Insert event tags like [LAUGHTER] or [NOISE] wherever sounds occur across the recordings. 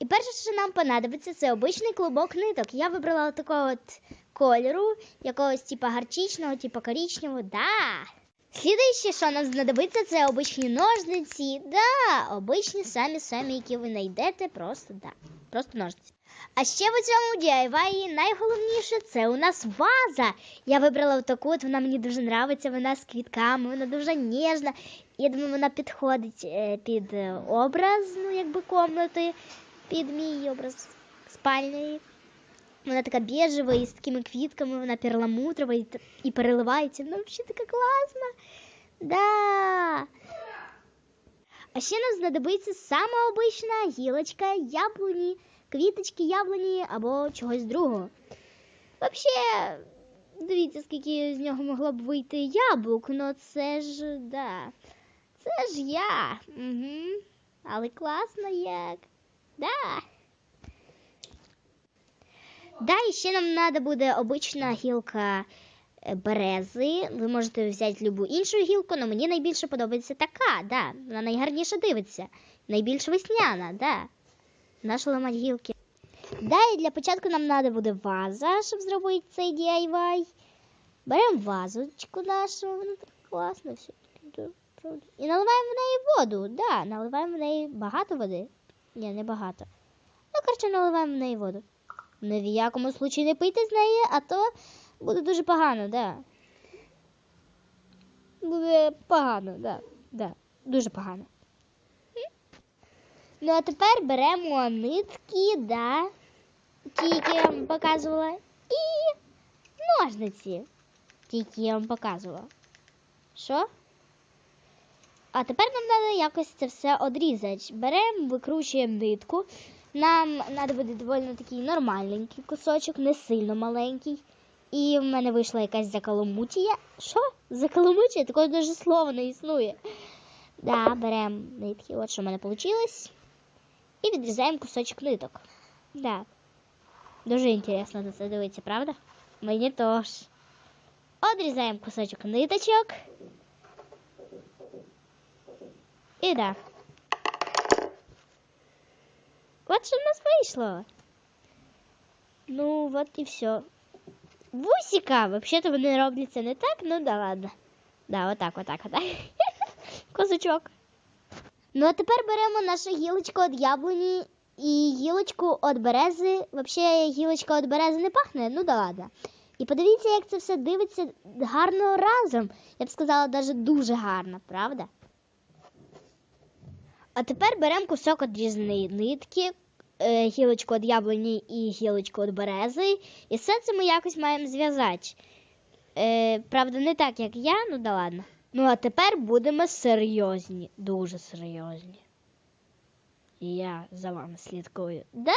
І перше, що нам понадобиться, це обичний клубок ниток. Я вибрала такого от кольору, якогось типа гарчичного, типа коричневого. Да. Слідуюче, що нам знадобиться, це обичні ножниці. Да, обичні самі самі, які ви знайдете, просто да. Просто ножниці. А ще в цьому DIY найголовніше це у нас ваза. Я вибрала таку, от вона мені дуже подобається, вона з квітками, вона дуже ніжна. Я думаю, вона підходить е, під е, образ, ну якби комнати, під мій образ спальні. Вона така біжева і з такими квітками, вона перламутрова і, і переливається. Ну, взагалі така класна. Да. А ще нам знадобиться сама обична гілочка яблуні, квіточки яблуні або чогось другого. Взагалі, дивіться, скільки з нього могло б вийти яблук, ну це ж да. Це ж я. Угу. Але класно як. Да. Да, і ще нам треба буде обична гілка е, берези. Ви можете взяти любу іншу гілку, але мені найбільше подобається така, да. Вона найгарніше дивиться. Найбільш весняна, да. Наша ламать гілки. Да, і для початку нам треба буде ваза, щоб зробити цей DIY. Беремо вазочку нашу, вона так класно все. І наливаємо в неї воду. Да, наливаємо в неї багато води. Ні, не багато. Ну, коротше, наливаємо в неї воду. Ні в якому случаї не пийте з неї, а то буде дуже погано, да. Буде погано, да. да. Дуже погано. Ну, а тепер беремо нитки, да, ті, які я вам показувала, і ножниці, ті, які я вам показувала. Що? А тепер нам треба якось це все одрізати. Беремо, викручуємо нитку. Нам треба буде доволі такий нормальненький кусочок, не сильно маленький. І в мене вийшла якась закаламутія. Що? Закаламутія? Такого даже слова не існує. Да, беремо нитки, от що в мене вийшло. І відрізаємо кусочок ниток. Да. Дуже інтересно на це дивитися, правда? Мені теж. Одрізаємо кусочок ниточок. І да. Вот що в нас вийшло. Ну, вот і все. Вусика, вообще-то вони робляться не так, ну да ладно. Да, вот так, вот так, вот так. [LAUGHS] Козачок. Ну, а тепер беремо нашу гілочку від яблуні і гілочку від берези. Вообще, гілочка від берези не пахне, ну да ладно. І подивіться, як це все дивиться гарно разом. Я б сказала, навіть дуже гарно, правда? А тепер беремо кусок одрізаної нитки, е, гілочку від яблуні і гілочку від берези. І все це ми якось маємо зв'язати. Е, правда, не так, як я, ну да ладно. Ну, а тепер будемо серйозні, дуже серйозні. І я за вами слідкую. Да.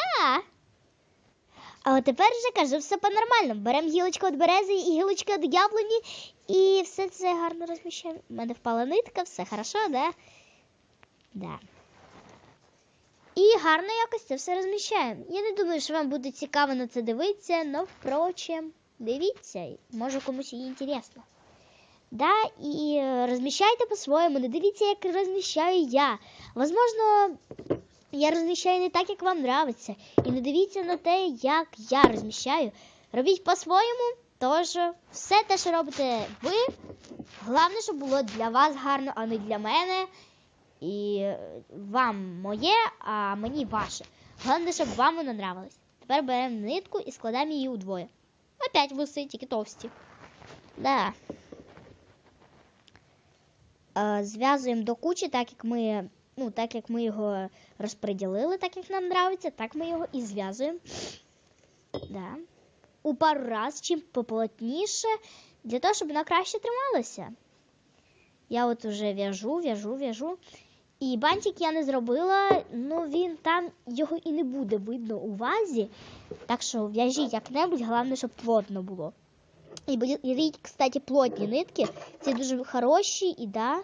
А от тепер вже кажу все по-нормальному. Беремо гілочку від берези і гілочку від яблуні, і все це гарно розміщаємо. У мене впала нитка, все хорошо, да? Да. І гарно якось це все розміщаємо. Я не думаю, що вам буде цікаво на це дивитися, але впрочем, дивіться, може комусь і інтересно. Да, і е, розміщайте по-своєму, не дивіться, як розміщаю я. Возможно, я розміщаю не так, як вам нравиться. І не дивіться на те, як я розміщаю. Робіть по-своєму, тож все те, що робите ви, головне, щоб було для вас гарно, а не для мене. І вам моє, а мені ваше. Головне, щоб вам воно нравилось. Тепер беремо нитку і складаємо її удвоє. Опять вуси, тільки товсті. Да. Е, Зв'язуємо до кучі, так як ми, ну, так як ми його розподілили, так як нам нравиться, так ми його і зв'язуємо. Да. У пару раз, чим поплотніше, для того, щоб воно краще трималося. Я от уже в'яжу, в'яжу, в'яжу. І бантик я не зробила, ну він там його і не буде видно у вазі. Так що в'яжіть як-небудь, головне, щоб плотно було. І беріть, кстати, плотні нитки. Це дуже хороші і да.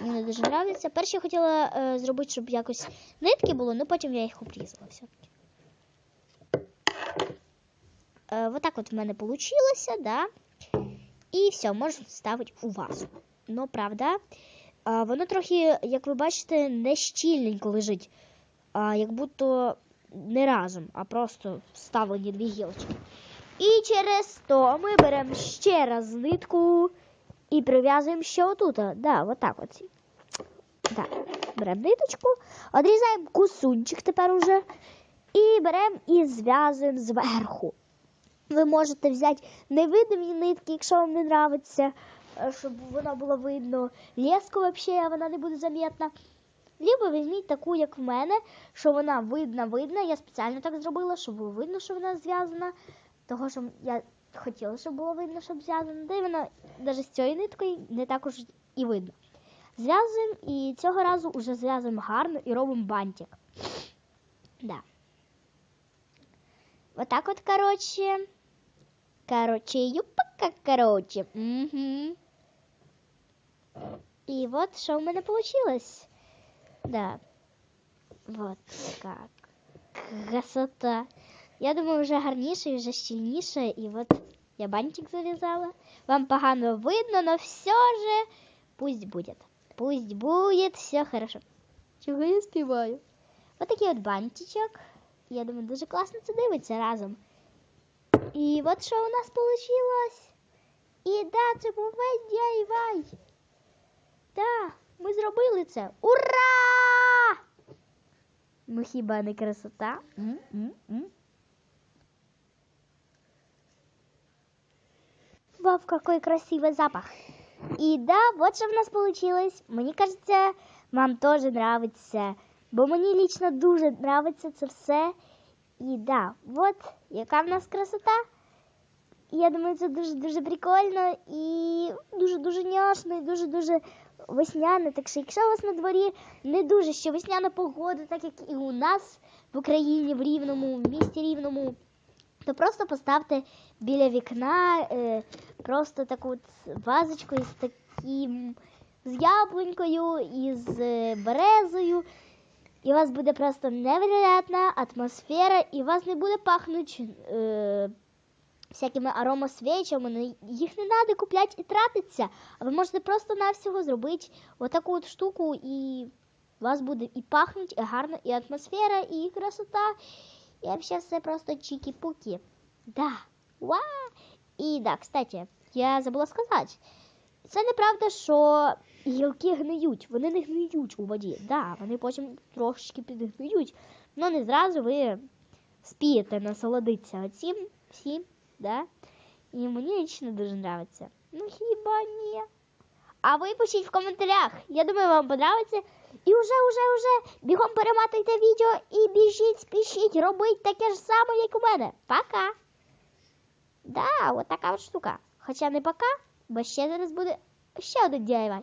Мені дуже подобається. Перше я хотіла е, зробити, щоб якось нитки було, але потім я їх обрізала все-таки. Е, вот так от в мене вийшло, да. І все, можна ставити у вазу. Ну, правда, а, воно трохи, як ви бачите, не щільненько лежить. а як будто не разом, а просто вставлені дві гілочки. І через то ми беремо ще раз нитку і прив'язуємо ще отут. Да, отак от. Так, беремо ниточку, одрізаємо кусунчик тепер уже. І беремо і зв'язуємо зверху. Ви можете взяти невидимі нитки, якщо вам не подобається, щоб воно було видно. Леску взагалі вона не буде замітна. Либо візьміть таку, як в мене, що вона видна, видна. Я спеціально так зробила, щоб було видно, що вона зв'язана. Того, що я хотіла, щоб було видно, щоб зв'язана. Де вона навіть з цією ниткою не також і видно. Зв'язуємо і цього разу вже зв'язуємо гарно і робимо бантик. Да. Вот так вот, короче. Юпака, короче. Угу. И вот что у меня получилось. Да. Вот как. Красота. Я думаю, вже гарніше і вже щільніше. І от я бантик зав'язала. Вам погано видно, но все же пусть будет. Пусть будет все хорошо. Чого я співаю? Ось такий от бантичок. Я думаю, дуже класно це дивиться разом. І от що у нас вийшло. І да, це був весь DIY. Да, ми зробили це. Ура! Ну хіба не красота? М-м-м. Вау, какой красивый запах. И да, вот что у нас получилось. Мені кажется, вам тоже нравится. Бо мені лично дуже нравиться це все. І да, от яка в нас красота. І я думаю, це дуже-дуже прикольно і дуже-дуже няшно, і дуже-дуже весняне. Так що, якщо у вас на дворі не дуже ще весняна погода, так як і у нас в Україні, в Рівному, в місті Рівному, то просто поставте біля вікна е, просто таку от вазочку із таким з яблунькою, із е, березою. І у вас буде просто невероятна атмосфера, і у вас не буде пахнути е, всякими аромасвечами. ну, Їх не треба купляти і тратитися. А ви можете просто навсього зробити отаку от штуку, і у вас буде і пахнуть, і гарно, і атмосфера, і красота. І взагалі все просто чики-пуки. Да. Ва! І да, кстати, я забула сказати. Це неправда, що гілки гниють. Вони не гниють у воді. Да, вони потім трошечки підгниють, але не зразу ви спієте насолодитися цим всім, да? І мені лично дуже подобається. Ну хіба ні? А ви пишіть в коментарях. Я думаю, вам подобається. І вже, вже, вже бігом перематуйте відео і біжіть, спішіть, робіть таке ж саме, як у мене. Пока! Да, от така от штука. Хоча не пока, бо ще зараз буде ще один DIY.